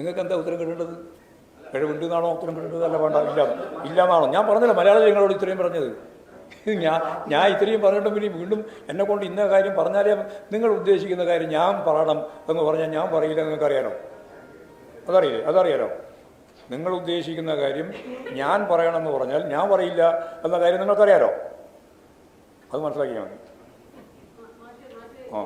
നിങ്ങൾക്ക് എന്താ ഉത്തരം കിട്ടേണ്ടത്? കഴിവുണ്ട് എന്നാണോ ഉത്തരം കിട്ടേണ്ടത്? അല്ല വേണ്ട ഇല്ല. ഇല്ല എന്നാണോ ഞാൻ പറഞ്ഞില്ല മലയാളം നിങ്ങളോട് ഇത്രയും പറഞ്ഞത്. ഞാൻ ഞാൻ ഇത്രയും പറഞ്ഞിട്ടും പിന്നെ വീണ്ടും എന്നെ കൊണ്ട് ഇന്ന കാര്യം പറഞ്ഞാലേ നിങ്ങൾ ഉദ്ദേശിക്കുന്ന കാര്യം ഞാൻ പറയണം എന്ന് പറഞ്ഞാൽ ഞാൻ പറയില്ല നിങ്ങൾക്ക് അറിയാലോ അതറിയില്ലേ? അതറിയാലോ? നിങ്ങൾ ഉദ്ദേശിക്കുന്ന കാര്യം ഞാൻ പറയണമെന്ന് പറഞ്ഞാൽ ഞാൻ പറയില്ല എന്ന കാര്യം നിങ്ങൾക്കറിയാലോ? അത് മനസ്സിലാക്കിയാൽ മതി. ആ.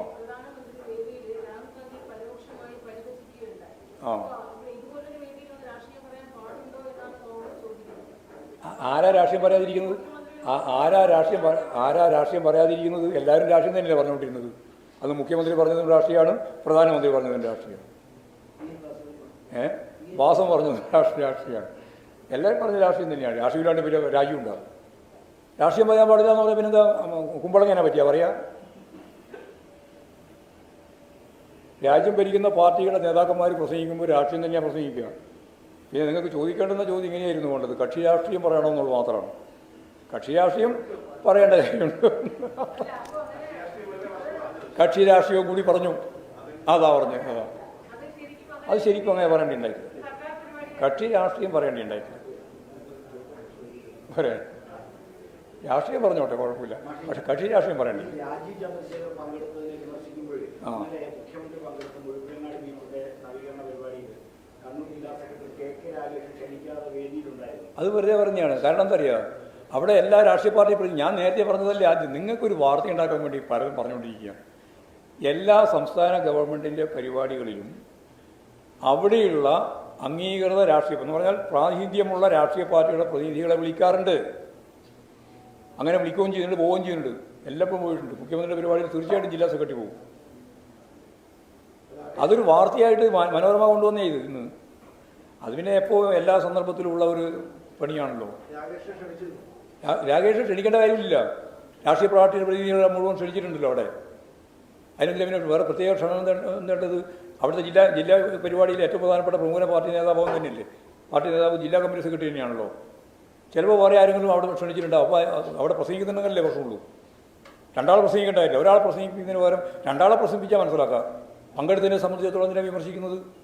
ആ അപ്പോൾ ഇതുപോലൊരു വേദിയിൽ ഒന്ന് രാഷ്ട്രീയം പറയാൻ പാടുണ്ടോ എന്നാണ് കോൺഗ്രസ് ചോദിക്കുന്നത് ആ- ആരാ രാഷ്ട്രീയം പറയാതിരിക്കുന്നത്? ആരാ രാഷ്ട്രീയം ആരാ രാഷ്ട്രീയം പറയാതിരിക്കുന്നത്? എല്ലാവരും രാഷ്ട്രീയം തന്നെയല്ലേ പറഞ്ഞുകൊണ്ടിരുന്നത്. അത് മുഖ്യമന്ത്രി പറഞ്ഞതും രാഷ്ട്രീയമാണ് പ്രധാനമന്ത്രി പറഞ്ഞതും രാഷ്ട്രീയമാണ്. ഏ? വാസം പറഞ്ഞത് രാഷ്ട്രീയ രാഷ്ട്രീയമാണ്. എല്ലാവരും പറഞ്ഞ രാഷ്ട്രീയം തന്നെയാണ്. രാഷ്ട്രീയമില്ലാണ്ട് പിന്നെ രാജ്യം ഉണ്ടാകും രാഷ്ട്രീയം പറയാൻ പാടില്ല എന്ന് പറഞ്ഞാൽ പിന്നെന്താ കുമ്പളങ്ങനെ പറ്റിയാ? പറയാ? രാജ്യം ഭരിക്കുന്ന പാർട്ടികളുടെ നേതാക്കന്മാർ പ്രസംഗിക്കുമ്പോൾ രാഷ്ട്രീയം തന്നെയാണ് പ്രസംഗിക്കുക. പിന്നെ നിങ്ങൾക്ക് ചോദിക്കേണ്ടുന്ന ചോദ്യം ഇങ്ങനെയായിരുന്നു വേണ്ടത്. കക്ഷി രാഷ്ട്രീയം പറയണമെന്നുള്ളത് മാത്രമാണ്. കക്ഷി രാഷ്ട്രീയം പറയേണ്ട കാര്യമുണ്ട്. കക്ഷി രാഷ്ട്രീയവും കൂടി പറഞ്ഞു. അതാ പറഞ്ഞു അതാ. അത് ശരിക്കും അങ്ങനെ പറയേണ്ടിണ്ടായിട്ടില്ല. കക്ഷി രാഷ്ട്രീയം പറയേണ്ടിണ്ടായിട്ടില്ല. രാഷ്ട്രീയം പറഞ്ഞോട്ടെ കുഴപ്പമില്ല. പക്ഷെ കക്ഷി രാഷ്ട്രീയം പറയണ്ടേ ആ. അത് വെറുതെ പറഞ്ഞാണ്. കാരണം എന്താ അറിയുക അവിടെ എല്ലാ രാഷ്ട്രീയ പാർട്ടി പ്രതി ഞാൻ നേരത്തെ പറഞ്ഞതല്ലേ ആദ്യം. നിങ്ങൾക്കൊരു വാർത്ത ഉണ്ടാക്കാൻ വേണ്ടി പലരും പറഞ്ഞുകൊണ്ടിരിക്കുകയാണ് എല്ലാ സംസ്ഥാന ഗവൺമെന്റിന്റെ പരിപാടികളിലും അവിടെയുള്ള അംഗീകൃത രാഷ്ട്രീയം എന്ന് പറഞ്ഞാൽ പ്രാതിനിധ്യമുള്ള രാഷ്ട്രീയ പാർട്ടിയുടെ പ്രതിനിധികളെ വിളിക്കാറുണ്ട്. അങ്ങനെ വിളിക്കുകയും ചെയ്യുന്നുണ്ട് പോവുകയും ചെയ്യുന്നുണ്ട്. എല്ലാം പോയിട്ടുണ്ട്. മുഖ്യമന്ത്രിയുടെ പരിപാടിയിൽ തീർച്ചയായിട്ടും ജില്ലാ സെക്രട്ടറി പോകും. അതൊരു വാർത്തയായിട്ട് മനോരമ കൊണ്ടുവന്നേ ഇത് ഇന്ന്. അത് പിന്നെ എപ്പോൾ എല്ലാ സന്ദർഭത്തിലും ഉള്ള ഒരു പണിയാണല്ലോ. രാകേഷ് ക്ഷണിക്കേണ്ട കാര്യമില്ല. രാഷ്ട്രീയ പാർട്ടിയുടെ പ്രതിനിധികളെ മുഴുവൻ ക്ഷണിച്ചിട്ടുണ്ടല്ലോ അവിടെ. അതിനെല്ലാം പിന്നെ വേറെ പ്രത്യേക ക്ഷണം എന്താ- എന്തേണ്ടത് അവിടുത്തെ ജില്ലാ ജില്ലാ പരിപാടിയിൽ ഏറ്റവും പ്രധാനപ്പെട്ട പ്രമുഖ പാർട്ടി നേതാവും തന്നെയല്ലേ? പാർട്ടി നേതാവ് ജില്ലാ കമ്മിറ്റി സെക്രട്ടറി തന്നെയാണല്ലോ. ചിലപ്പോൾ വേറെ ആരെങ്കിലും അവിടെ ക്ഷണിച്ചിട്ടുണ്ടാവും. അപ്പോൾ അവിടെ പ്രസംഗിക്കുന്നുണ്ടെങ്കിലേ പ്രശ്നമുള്ളൂ രണ്ടാൾ പ്രസംഗിക്കേണ്ടതായില്ല ഒരാൾ പ്രസംഗിക്കുന്നതിന് പകരം രണ്ടാളെ പ്രസംഗിപ്പിച്ചാൽ മനസ്സിലാക്കാം. പങ്കെടുത്തതിനെ സംബന്ധിച്ചിടത്തോളം എന്തിനാണ് വിമർശിക്കുന്നത്?